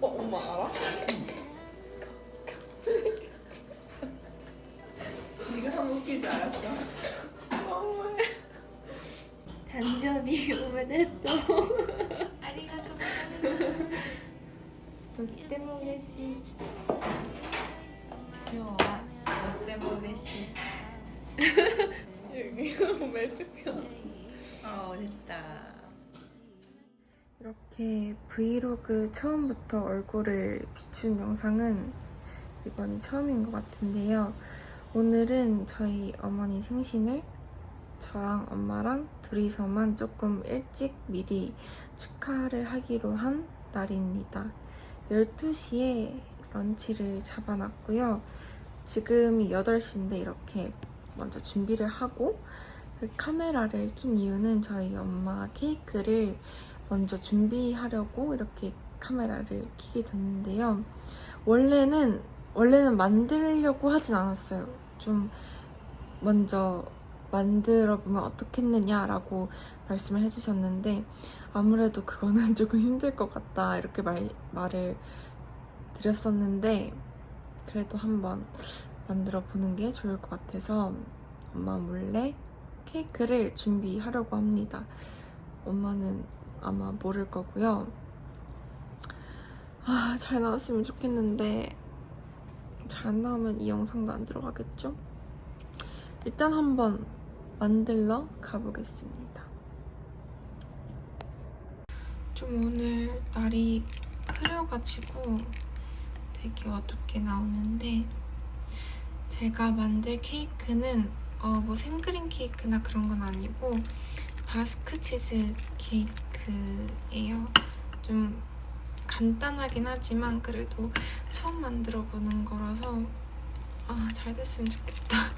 어, 엄마 알아? 네가 한번 웃길 줄 알았어. 너무해. 誕生日おめでとうありがとうございますとっても嬉しい今日はとっても嬉しい 여기가 매주편. 어 됐다. 이렇게 브이로그 처음부터 얼굴을 비춘 영상은 이번이 처음인 것 같은데요. 오늘은 저희 어머니 생신을 저랑 엄마랑 둘이서만 조금 일찍 미리 축하를 하기로 한 날입니다. 12시에 런치를 잡아놨고요. 지금이 8시인데 이렇게 먼저 준비를 하고 카메라를 킨 이유는 저희 엄마 케이크를 먼저 준비하려고 이렇게 카메라를 켜게 됐는데요. 원래는 원래는 만들려고 하진 않았어요. 좀 먼저 만들어 보면 어떻겠느냐라고 말씀을 해주셨는데 아무래도 그거는 조금 힘들 것 같다 이렇게 말, 말을 드렸었는데 그래도 한번 만들어 보는 게 좋을 것 같아서 엄마 몰래 케이크를 준비하려고 합니다. 엄마는 아마 모를 거고요. 아, 잘 나왔으면 좋겠는데 잘 안 나오면 이 영상도 안 들어가겠죠? 일단 한번 만들러 가보겠습니다. 좀 오늘 날이 흐려가지고 되게 어둡게 나오는데 제가 만들 케이크는 어, 뭐 생크림 케이크나 그런 건 아니고 바스크 치즈 케이크예요. 좀 간단하긴 하지만 그래도 처음 만들어 보는 거라서 아, 잘 됐으면 좋겠다.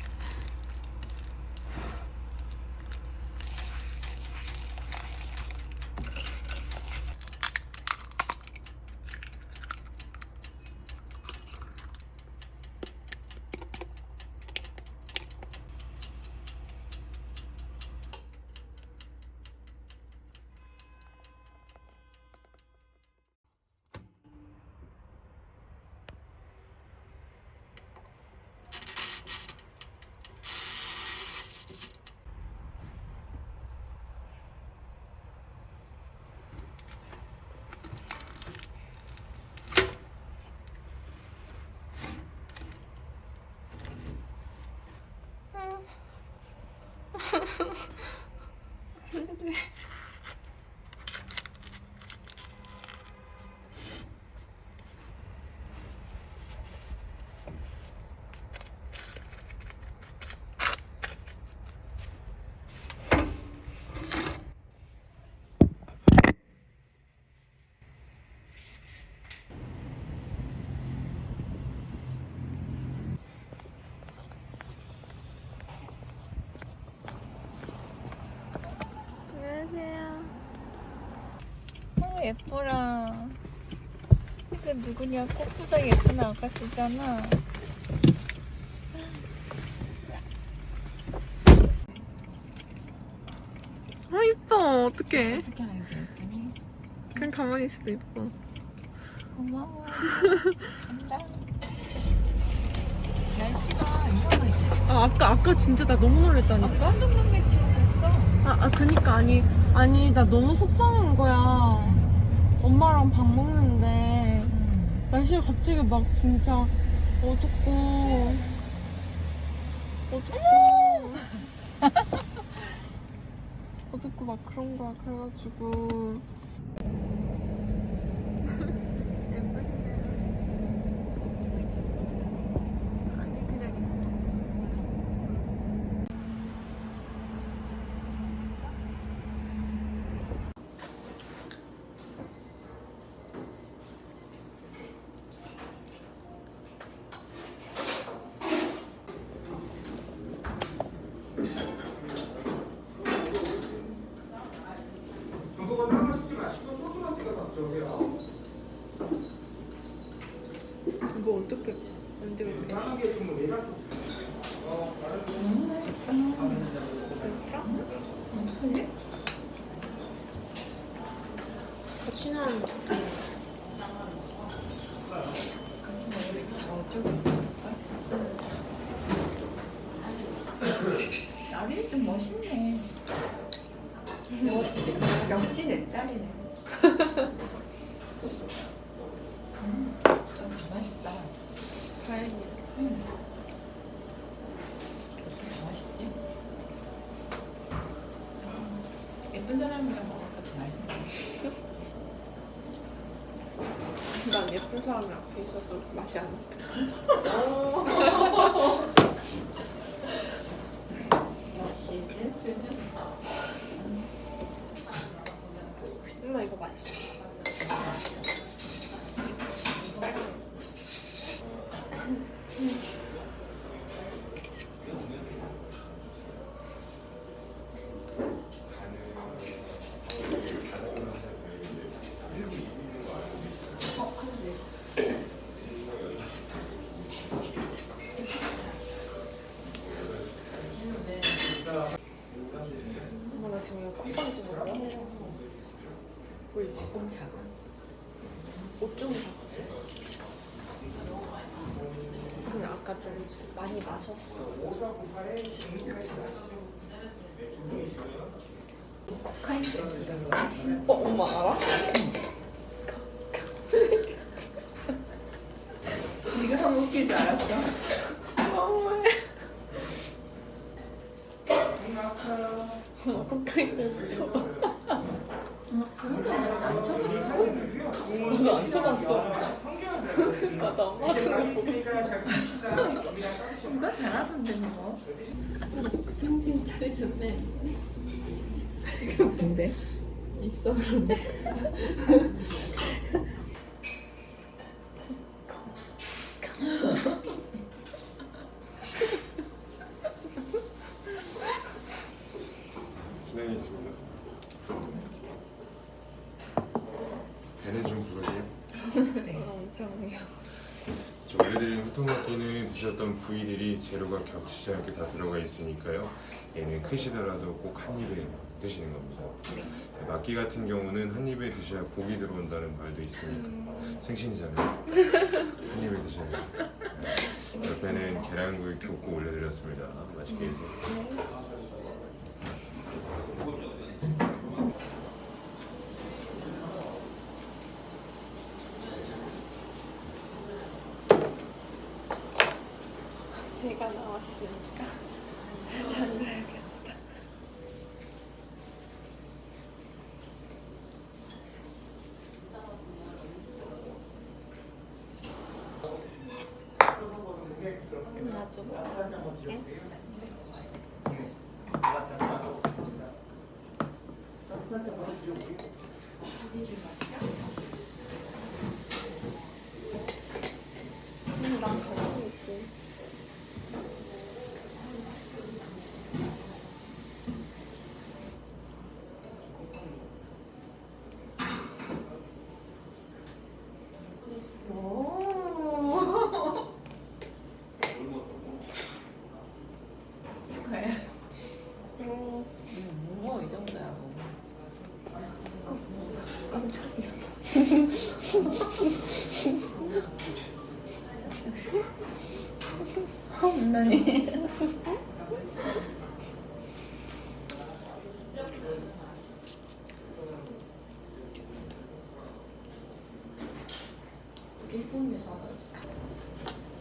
안녕하세요. 어 예뻐라 그 누구냐 꽃보다 예쁜 아가씨잖아 아, 이뻐. 어떡해. 어떻게 알게 예쁘니? 그냥 가만히 있어도 이뻐. 고마워 간다 날씨가 이상하지? 아, 아까, 아까 진짜 나 너무 놀랬다니까? 천둥번개 치고 있어 아, 아, 그니까, 아니, 아니, 나 너무 속상한 거야. 엄마랑 밥 먹는데, 날씨가 갑자기 막 진짜 어둡고, 어둡고, 어둡고 막 그런 거야. 그래가지고. 예쁘시네요. 나쁘게 주면 왜 나쁘게 너무 맛있다. 어떡하지? 거친한 이 저쪽에 있을걸? 나비 좀 멋있네. 멋있. 역시 내 딸이네. 맛이 안 나. 역시 센스는. 엄마 이거 맛있어. 엄마 나 지금 이거 빵빵 집어 먹어. 보이지? 조금 작아. 옷좀 샀지. 근데 아까 좀 많이 마셨어. 코카인 댄스다. 어, 엄마 알아? 네가 하면 웃길 줄 알았어. 코카인 댄스 쳐봐. 안 쳐봤어. 나도 안 쳐봤어. 나도 안 맞추는 거 보고 싶어. 누가 잘하던데 뭐. 정신 차리는데 근데 있어 그런데. 진행했습니다. 배는 좀 부르게요. 엄청 해요. 저 원래드린 후토마토는 드셨던 부위들이 재료가 겹치지 않게 다 들어가 있으니까요. 얘는 크시더라도 꼭 한 입에 드시는 겁니다. 네, 막기 같은 경우는 한 입에 드셔야 복이 들어온다는 말도 있으니까 생신이잖아요. 한 입에 드셔야 돼요. 네. 옆에는 계란구이 굽고 올려드렸습니다. 맛있게 드세요. 나왔으니까 장가야겠다. 나도 먹을게. 음, 난 가만히지. 오. 축하해. 음, 뭐 이 정도야 뭐. 깜짝이야. 홈런이. 일본에서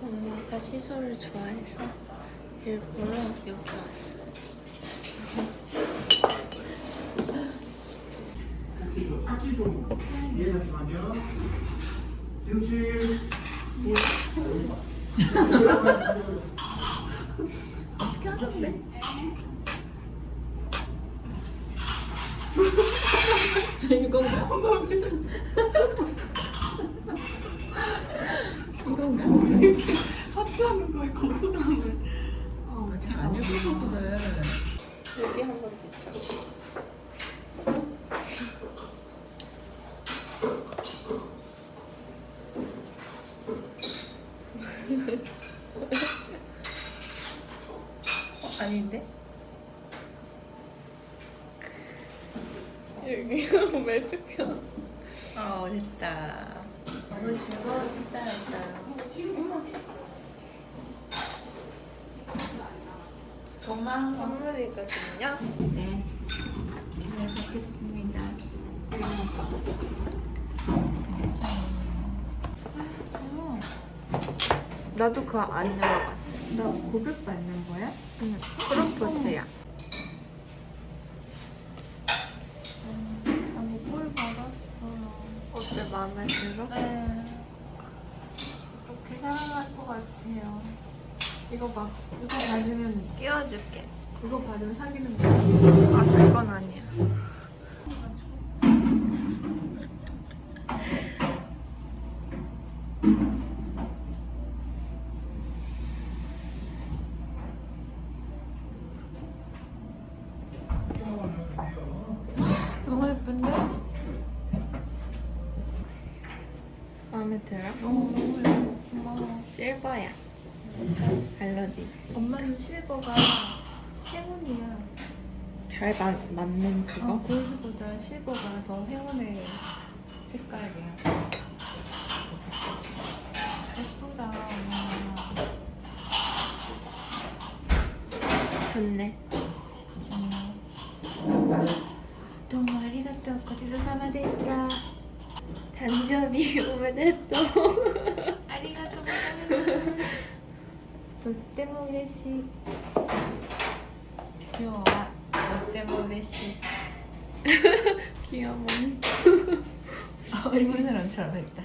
엄마가 시소를 좋아해서 일부러 여기 왔어요. 예, 잠시만요. 지금 하트하는 거에 거부감을. 잘안 예쁘거든. 여기 한번 비춰. 어, 아닌데? 여기 매주 편. 어 됐다. 오늘 즐거운 식사였어요. 고마워. 선물이거든요. 네. 잘 먹겠습니다. 나도 그거 안 열어봤어. 너 고백 받는 거야? 응. 프로포즈야. 아니 꿀 받았어요. 어때 마음에 들어? 네. 어떻게 사랑할 것 같아요. 이거 봐. 이거 받으면 끼워줄게. 이거 받으면 사귀는 거야. 아 그건 아니야. 너무 예쁜데? 마음에 들어? 어, 너무 예뻐. 고마워. 실버야. 알러지 있지. 엄마는 실버가 행운이야. 잘 마, 맞는 그거? 아, 어, 골드보다 실버가 더 행운의 색깔이야. 예쁘다. 엄마. 좋네. 정말. 너무 아리가또 고지소 사마 데시다. 단점이 오메데또. とっても嬉しい。今日はとっても嬉しい。 귀여워. 어, 일본 사람처럼 했다.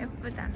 예쁘다.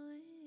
我。